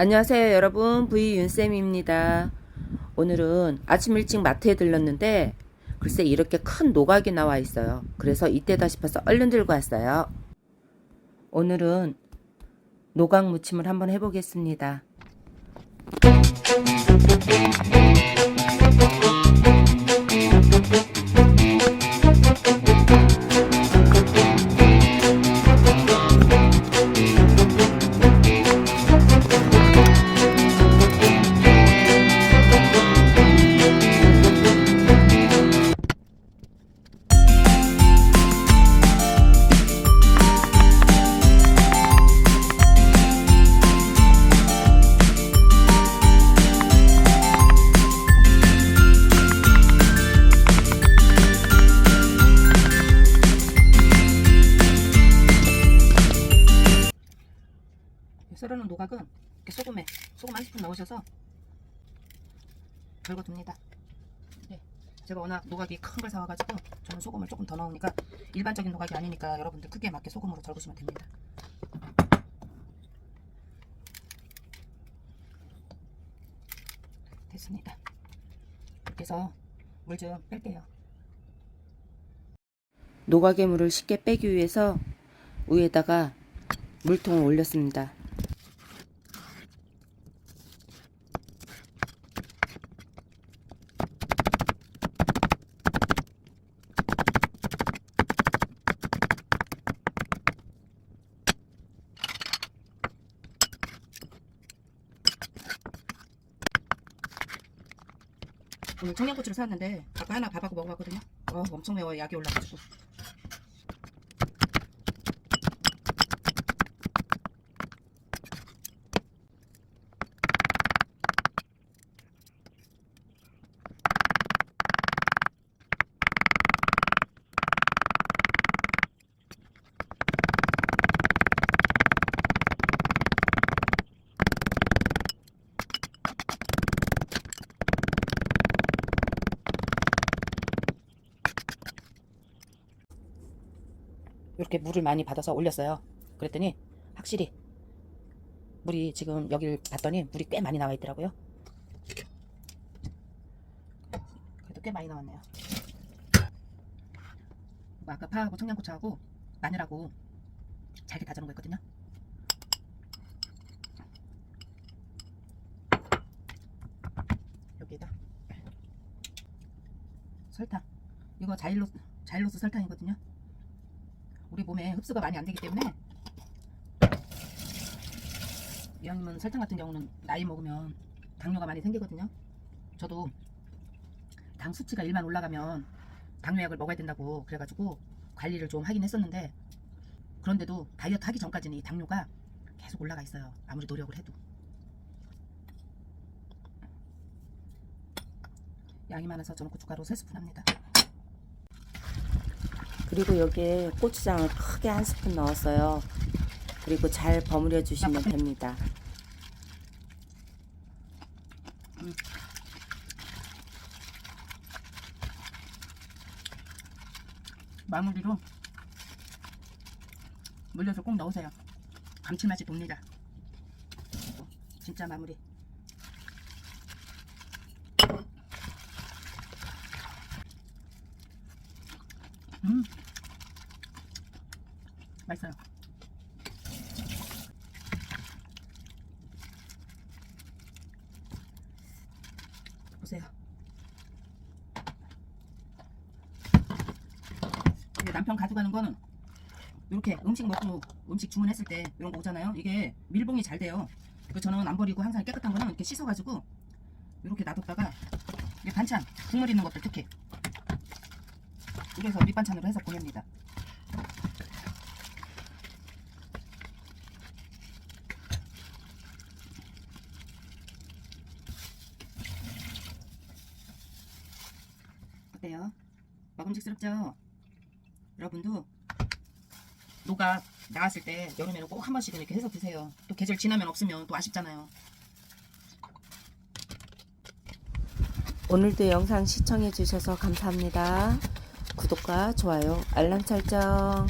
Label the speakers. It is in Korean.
Speaker 1: 안녕하세요 여러분. 브이윤쌤입니다. 오늘은 아침 일찍 마트에 들렀는데 글쎄 이렇게 큰 노각이 나와 있어요. 그래서 이때다 싶어서 얼른 들고 왔어요. 오늘은 노각 무침을 한번 해보겠습니다 썰어놓은 노각은 이렇게 소금에 소금 한 스푼 넣으셔서 걸거둡니다. 네, 제가 워낙 노각이 큰 걸 사와가지고 저는 소금을 조금 더 넣으니까 일반적인 노각이 아니니까 여러분들 크기에 맞게 소금으로 절구시면 됩니다. 됐습니다. 이렇게 해서 물 좀 뺄게요. 노각의 물을 쉽게 빼기 위해서 위에다가 물통을 올렸습니다. 오늘 청양고추를 샀는데 아까 하나 밥하고 먹어봤거든요. 어, 엄청 매워요. 약이 올라가지고. 이렇게 물을 많이 받아서 올렸어요. 그랬더니 확실히 물이 지금 여기를 봤더니 물이 꽤 많이 나와 있더라고요. 그래도 꽤 많이 나왔네요. 뭐 아까 파하고 청양고추하고 마늘하고 잘게 다져놓은 거 있거든요. 여기에다 설탕. 이거 자일로 자일로스 설탕이거든요. 우리 몸에 흡수가 많이 안 되기 때문에 이왕이면 설탕 같은 경우는 나이 먹으면 당뇨가 많이 생기거든요. 저도 당 수치가 1만 올라가면 당뇨약을 먹어야 된다고 그래가지고 관리를 좀 하긴 했었는데 그런데도 다이어트 하기 전까지는 이 당뇨가 계속 올라가 있어요. 아무리 노력을 해도. 양이 많아서 저는 고춧가루 3스푼 합니다. 그리고 여기에 고추장을 크게 한 스푼 넣었어요. 그리고 잘 버무려 주시면 됩니다. 마무리로 물엿을 꼭 넣으세요. 감칠맛이 돕니다. 진짜 마무리. 음. 맛있어요. 보세요. 이게 남편 가져가는 거는 이렇게 음식 먹고 음식 주문했을 때 이런 거 오잖아요. 이게 밀봉이 잘 돼요. 그 저는 안 버리고 항상 깨끗한 거는 이렇게 씻어가지고 이렇게 놔뒀다가 이게 반찬 국물 있는 것들 특히 이래서 밑반찬으로 해서 보냅니다. 어때요? 먹음직스럽죠? 여러분도 노가 나왔을 때 여름에는 꼭 한 번씩은 이렇게 해서 드세요. 또 계절 지나면 없으면 또 아쉽잖아요. 오늘도 영상 시청해 주셔서 감사합니다. 구독과 좋아요, 알람 설정